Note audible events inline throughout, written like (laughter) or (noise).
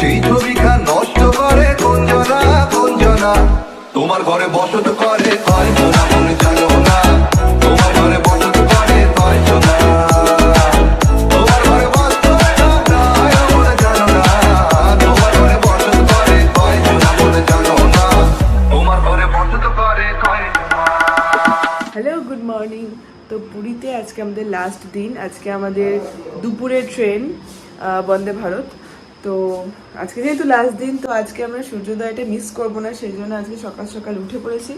সেই ছবিখান নষ্ট করে কঞ্জনা কঞ্জনা তোমার ঘরে বসত করে কয়জনা মনে জানো না তোমার ঘরে বসত করে হ্যালো গুড মর্নিং তো পুরীতে আজকে আমাদের লাস্ট দিন। আজকে আমাদের দুপুরের ট্রেন বন্দে ভারত। তো আজকে যেহেতু লাস্ট দিন তো আজকে আমরা সূর্যোদয়টা মিস করব না সেই জন্য আজকে সকাল সকাল উঠে পড়েছি।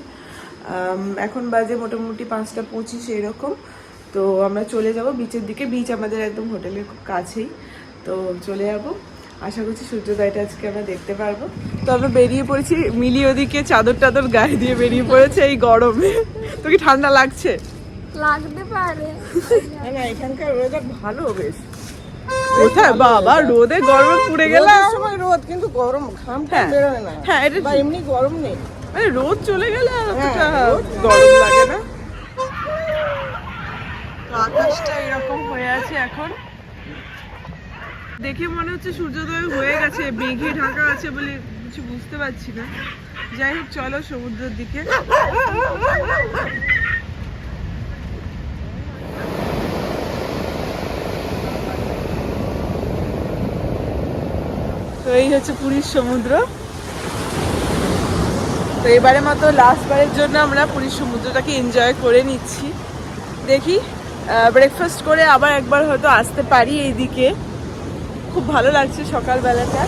এখন বাজে মোটামুটি পাঁচটা পঁচিশ এরকম। তো আমরা চলে যাব বিচের দিকে। বিচ আমাদের একদম হোটেলের খুব কাছেই। তো চলে যাব। আশা করছি সূর্যোদয়টা আজকে আমরা দেখতে পারব। তো আমরা বেরিয়ে পড়েছি মিলি ওদিকে চাদর টাদর গায়ে দিয়ে বেরিয়ে পড়েছে এই গরমে। তো কি ঠান্ডা লাগছে? লাগতে পারে। না এখানকার ওয়েদার ভালো বেশ। কোথায়? বাবা রোদে গরমে পুড়ে গেলাম। সময় রোদ কিন্তু গরম ঘামটা হ্যাঁ। বেরোয় না। হ্যাঁ এটা বা এমনি গরম নেই। মানে রোদ চলে গেলে আর অতটা হ্যাঁ, গরম লাগে না। আকাশটা এরকম হয়ে আছে এখন। দেখে মনে হচ্ছে সূর্যোদয় হয়ে গেছে মেঘে ঢাকা আছে বলে কিছু বুঝতে পারছি না। যাই হোক চলো সমুদ্রের দিকে। তো এই হচ্ছে পুরীর সমুদ্র। তো এবারে মতো লাস্ট বারের জন্য আমরা পুরীর সমুদ্রটাকে এনজয় করে নিচ্ছি। দেখি ব্রেকফাস্ট করে আবার একবার হয়তো আসতে পারি এইদিকে। খুব ভালো লাগছে সকালবেলাটা।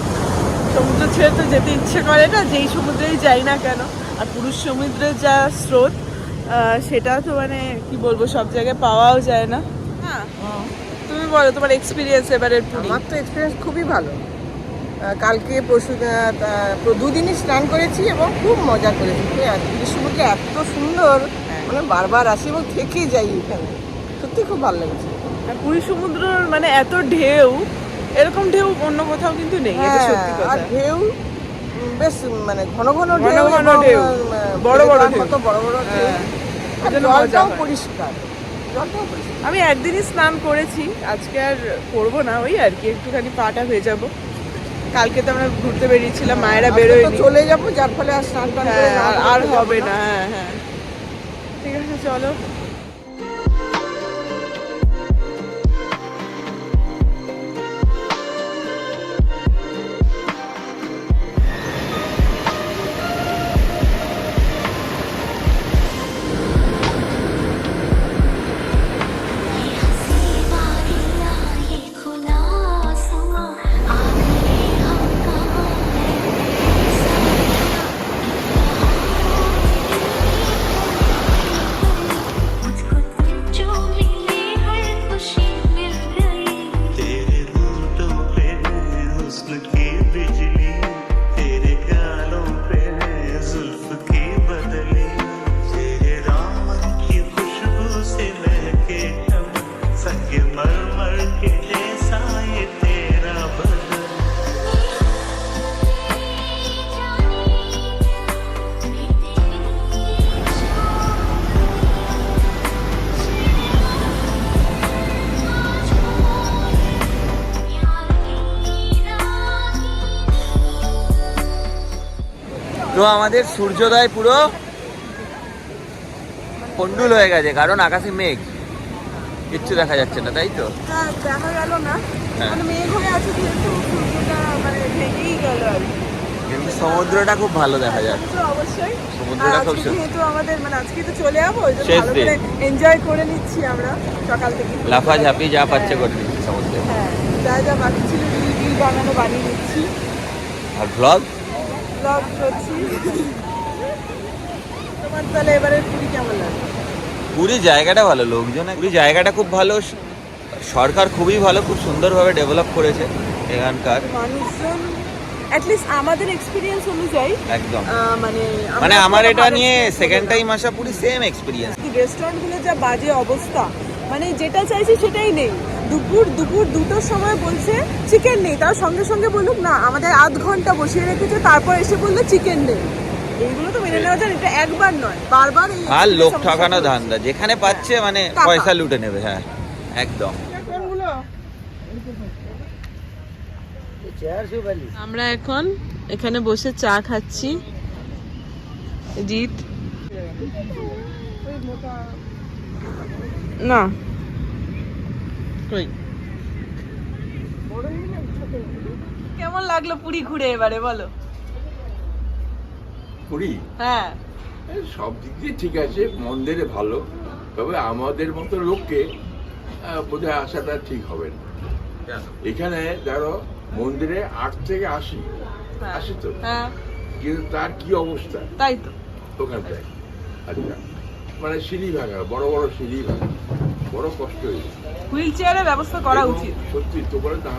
সমুদ্র ছেড়ে তো যেতে ইচ্ছে করে না যেই সমুদ্রেই যাই না কেন। আর পুরুষ সমুদ্রের যা স্রোত সেটা তো মানে কি বলব সব জায়গায় পাওয়াও যায় না। হ্যাঁ তুমি বলো তোমার এক্সপিরিয়েন্স এবারের পুরী। আমার তো এক্সপিরিয়েন্স খুবই ভালো। কালকে পরশু দুদিনই স্নান করেছি এবং খুব মজা করেছি সমুদ্র এত সুন্দর হ্যাঁ। মানে বারবার আসি এবং থেকে যাই এখানে সত্যি খুব ভালো লেগেছে আর পুরী সমুদ্রর মানে এত ঢেউ এরকম ঢেউ অন্য কোথাও কিন্তু নেই এটা হ্যাঁ, সত্যি কথা আর ঢেউ বেশ মানে ঘন ঘন ঢেউ ঘন ঢেউ। বড় বড় ঢেউ। বড় বড় ঢেউ হ্যাঁ। মজা জলটাও পরিষ্কার আমি একদিনই স্নান করেছি আজকে আর করব না ওই আর কি একটুখানি পাটা ভেজাবো কালকে তো আমরা ঘুরতে বেরিয়েছিলাম মায়েরা বেরোয় চলে যাব যার ফলে আর স্নান হ্যাঁ, আর- আর হবে না হ্যাঁ হ্যাঁ। ঠিক আছে চলো। split game. আমাদের সূর্যোদয় পুরো কন্ডুল হয়ে গেছে কারণ আকাশে মেঘ কিচ্ছু দেখা যাচ্ছে না তাই তো হ্যাঁ, দেখা গেল না হ্যাঁ। মানে মানে। কিন্তু সমুদ্রটা খুব ভালো দেখা যাচ্ছে অবশ্যই সমুদ্রটা আর খুব সুন্দর। আমাদের মানে আজকে তো চলে যাব শেষ দিন। এনজয় করে নিচ্ছি আমরা সকাল থেকে লাফা ঝাঁপি যা পাচ্ছে করে দিচ্ছে সমুদ্রে হ্যাঁ যা যা বাকি ছিল রিল রিল বানানো বানিয়ে নিচ্ছি আর ব্লগ ব্লগ করছি। তোমার তাহলে এবারে পুরী কেমন লাগে? পুরী জায়গাটা ভালো লোকজন পুরী জায়গাটা খুব ভালো সরকার খুবই ভালো খুব সুন্দরভাবে ডেভেলপ করেছে এখানকার। মানুষজন অ্যাটলিস্ট আমাদের এক্সপিরিয়েন্স অনুযায়ী একদম। মানে মানে আমার এটা নিয়ে সেকেন্ড টাইম আসা পুরী সেম এক্সপিরিয়েন্স রেস্টুরেন্টগুলো যা বাজে অবস্থা মানে যেটা চাইছি সেটাই নেই। দুপুর দুপুর দুটোর সময় বলছে চিকেন নেই। তার সঙ্গে সঙ্গে বলুক না আমাদের আধ ঘণ্টা বসিয়ে রেখেছে তারপর এসে বলল চিকেন নেই। এইগুলো তো মেনে নেওয়া যায় না, এটা একবার নয় বারবার আর লোক ঠকানো ধান্দা যেখানে পাচ্ছে মানে পয়সা লুটে নেবে হ্যাঁ একদম। আমরা এখন এখানে বসে চা খাচ্ছি। জিৎ? না। কেমন লাগল পুরী ঘুরে এবারে বলো? পুরী? হ্যাঁ। সব দিক দিয়ে ঠিক আছে মন্দিরে ভালো। তবে আমাদের মতো লোককে বোধহয় আসাটা ঠিক হবে না। এখানে ধরো মন্দিরে আট থেকে আশি। হ্যাঁ। আসি তো? হ্যাঁ। কিন্তু তার কি অবস্থা? তাই তো। ওখানটায়। আচ্ছা। মানে সিঁড়ি ভাঙা বড় বড় সিঁড়ি ভাঙা বড় কষ্ট হয়েছে হুইল চেয়ারের ব্যবস্থা করা উচিত। সত্যি তোমার না।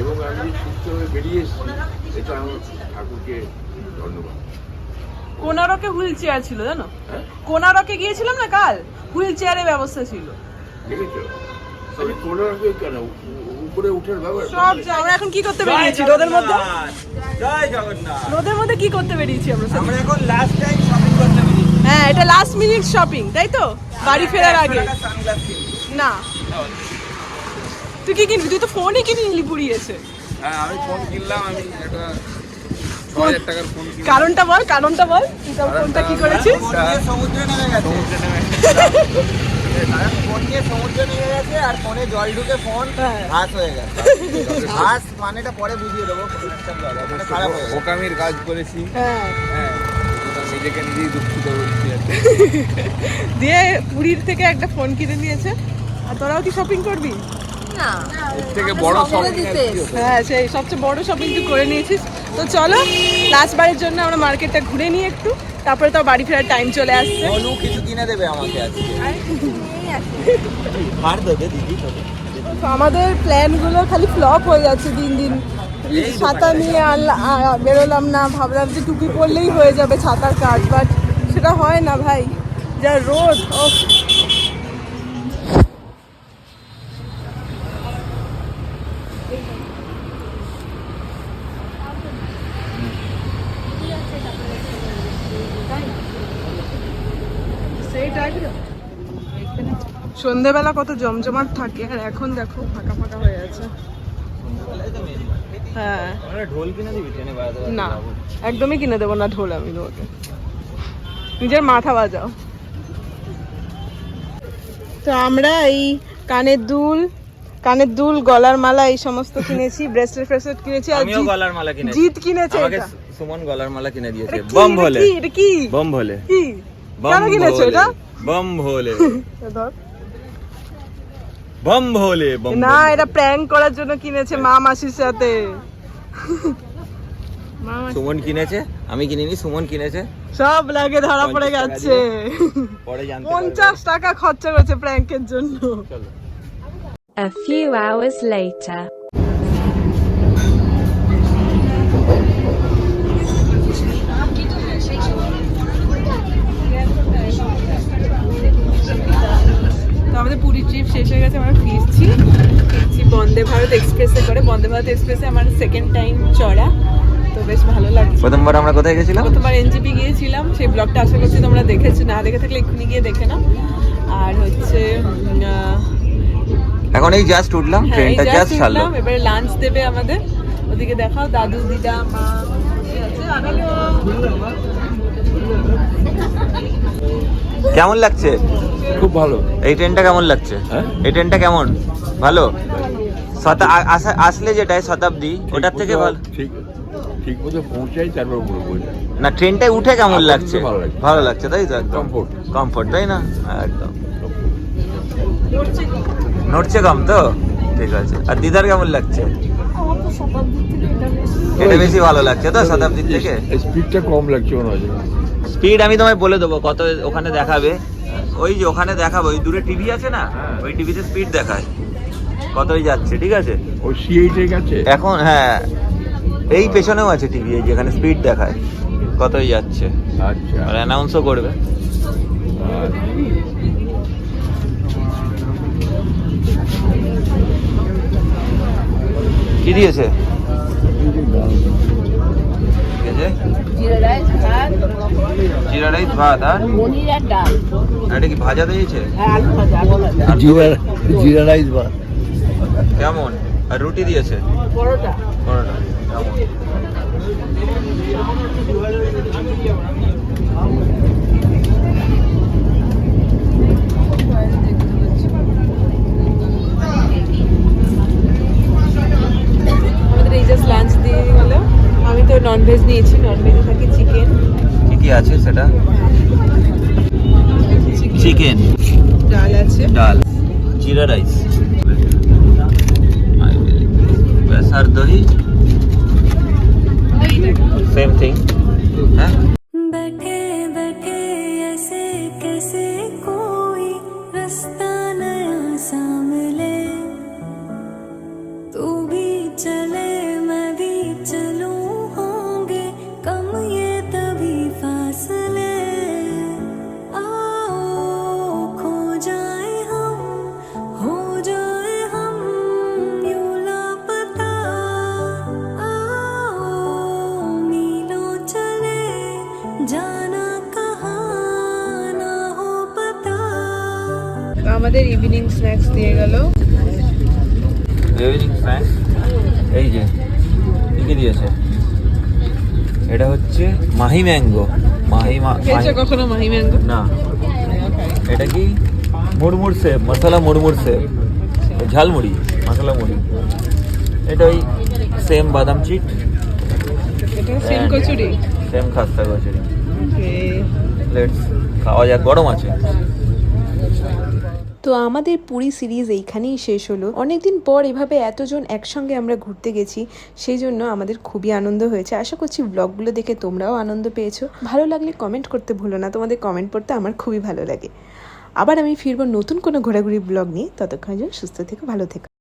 এবং আমি সুস্থ হয়ে বেরিয়ে এসেছি এটা আমার ঠাকুরকে ধন্যবাদ। কোনারকে হুইল চেয়ার ছিল জানো? হ্যাঁ? কোনারকে গিয়েছিলাম না কাল? হুইল চেয়ারের ব্যবস্থা ছিল। কোনো? উপরে উঠার ব্যাপার সব আমরা এখন কি করতে বেরিয়েছি? রোদের মধ্যে? জয় জগন্নাথ। রোদের মধ্যে কি করতে বেরিয়েছি আমরা? আমরা এখন লাস্ট টাইম হ্যাঁ এটা লাস্ট মিনিট শপিং তাই তো? বাড়ি ফেরার আগে। না। তুই কি কিনবি? তুই তো ফোনই কিনে নিলি পুড়িয়েছে। হ্যাঁ আমি ফোন কিনলাম আমি একটা কারণটা বল কারণটা বল। তুই তোর ফোনটা কি করেছিস? সমুদ্রে নেমে গেছে। তারা ফোন নিয়ে সমুদ্রে নেমে গেছে আর ফোনে জল ঢুকে ফোন হ্যাঁ। হয়ে গেছে। (laughs) ভাস মানেটা পরে বুঝিয়ে দেবো মানে খারাপ বোকামির কাজ করেছি। হ্যাঁ। হ্যাঁ। নিজেকে নিজেই দুঃখিত বলছি (laughs) দিয়ে পুরীর থেকে একটা ফোন কিনে নিয়েছে। আর তোরাও কি শপিং করবি? থেকে বড় শপিং হ্যাঁ সেই সবচেয়ে বড় শপিং তুই করে নিয়েছিস। তো চলো লাস্ট বারের জন্য আমরা মার্কেটটা ঘুরে নিই একটু। তারপরে তো বাড়ি ফেরার টাইম চলে আসছে। অনু কিছু কিনে দেবে আমাকে আজকে। দেবে দিদি আমাদের প্ল্যানগুলো খালি ফ্লপ হয়ে যাচ্ছে দিন দিন। ছাতা নিয়ে বেরোলাম না, ভাবলাম যে টুপি পরলেই হয়ে যাবে ছাতার কাজ বাট সেটা হয় না ভাই। যা রোদ ও সন্ধেবেলা কত জমজমাট থাকে, আর এখন দেখো ফাঁকা ফাঁকা হয়ে আছে। হ্যাঁ। ঢোল কিনে দিবি ট্রেনে বেড়াতে বেড়াতে না একদমই কিনে দেবো না ঢোল আমি তোমাকে। নিজের মাথা বাজাও। তো আমরা এই কানের দুল কানের দুল গলার মালা এই সমস্ত কিনেছি ব্রেসলেট ফ্রেসলেট কিনেছি আর আমিও গলার মালা কিনেছি। জিৎ কিনেছে আমাকে এটা। সুমন গলার মালা কিনে দিয়েছে। বম ভোলে কি? এটা কি? বম ভোলে কি? বম ভোলে এটা? বম ভোলে (laughs) ধর। বম ভোলে না এটা প্র্যাঙ্ক করার জন্য কিনেছে মা মাসির সাথে। সুমন কিনেছে? আমি কিনিনি সুমন কিনেছে। সব লাগে ধরা পড়ে 50 টাকা গেছে। পঞ্চাশ টাকা খরচা করেছে প্র্যাঙ্কের জন্য। A few hours later. আমাদের পুরী ট্রিপ শেষ হয়ে গেছে আমরা ফিরছি। ফিরছি বন্দে ভারত এক্সপ্রেসে করে। বন্দে ভারত এক্সপ্রেসে আমার সেকেন্ড টাইম চড়া। তো বেশ ভালো লাগছে প্রথমবার আমরা কোথায় গেছিলাম? প্রথমবার এনজিপি গিয়েছিলাম। সেই ব্লগটা আশা করছি তোমরা দেখেছ। না দেখে থাকলে এক্ষুনি গিয়ে দেখে নাও। আর হচ্ছে এখন এই জাস্ট উঠলাম হ্যাঁ, ট্রেনটা জাস্ট ছাড়লো। এবারে লাঞ্চ দেবে আমাদের। ওদিকে দেখাও দাদু দিদা মা আছে। কেমন লাগছে? খুব ভালো। এই ট্রেনটা কেমন লাগছে? হ্যাঁ? এই ট্রেনটা কেমন? ভালো? আসলে যেটাই শতাব্দী ওটার থেকে ভালো ঠিক ঠিক মতো পৌঁছাই তারপর বলব না ট্রেনটায় উঠে কেমন লাগছে? ভালো লাগছে। ভালো লাগছে তাই তো? একদম। কমফোর্ট তাই না? একদম। নড়ছে কম তো? ঠিক আছে। আর দিদার কেমন লাগছে? এটা বেশি ভালো লাগছে তো শতাব্দীর থেকে? স্পিডটা কম লাগছে মনে হয়। স্পিড আমি তোমায় বলে দেবো কত ওখানে দেখাবে। ওই যে ওখানে দেখাবে ওই দূরে টিভি আছে না? ওই টিভিতে স্পিড দেখায়। কতই যাচ্ছে ঠিক আছে? ওই সিএইটের কাছে এখন হ্যাঁ। এই পেছনেও আছে টিভি এই যেখানে স্পিড দেখায়। কতই যাচ্ছে? আচ্ছা। আর অ্যানাউন্সও করবে। কি দিয়েছে? জিরা রাইস ভাত। আর? এটা কি ভাজা দিয়েছে? জিরা জিরা রাইস ভাত। কেমন? আর রুটি দিয়েছে? পরোটা কেমন? আমাদের এই জাস্ট লাঞ্চ দিয়ে গেল আমি তো ননভেজ নিয়েছি ননভেজে থাকে চিকেন কি সেটা? চিকেন ডাল আছে। ডাল। জিরা রাইস। বেসার দহি সেম থিং হ্যাঁ? স্ন্যাক্স দিয়ে গেল। ইভিনিং স্ন্যাক্স এই যে কি দিয়েছে? এটা হচ্ছে মাহি ম্যাঙ্গো। মাহি মা- খেয়েছো কখনো মাহি ম্যাঙ্গো? না। এটা কি? মুড়মুড় সেব মশলা মুড়মুড় সেব ঝালমুড়ি মশলা মুড়ি। এটা ওই সেম বাদাম চিট এটা সেম কচুরি? সেম খাস্তা কচুরি। লেটস খাওয়া যাক গরম আছে। তো আমাদের পুরী সিরিজ এইখানেই শেষ হলো। অনেকদিন পর এভাবে এতজন একসঙ্গে আমরা ঘুরতে গেছি, সেই জন্য আমাদের খুবই আনন্দ হয়েছে। আশা করছি ব্লগগুলো দেখে তোমরাও আনন্দ পেয়েছ। ভালো লাগলে কমেন্ট করতে ভুলো না, তোমাদের কমেন্ট পড়তে আমার খুবই ভালো লাগে। আবার আমি ফিরবো নতুন কোনো ঘোরাঘুরি ব্লগ নিয়ে। ততক্ষণ সুস্থ থেকো, ভালো থেকো।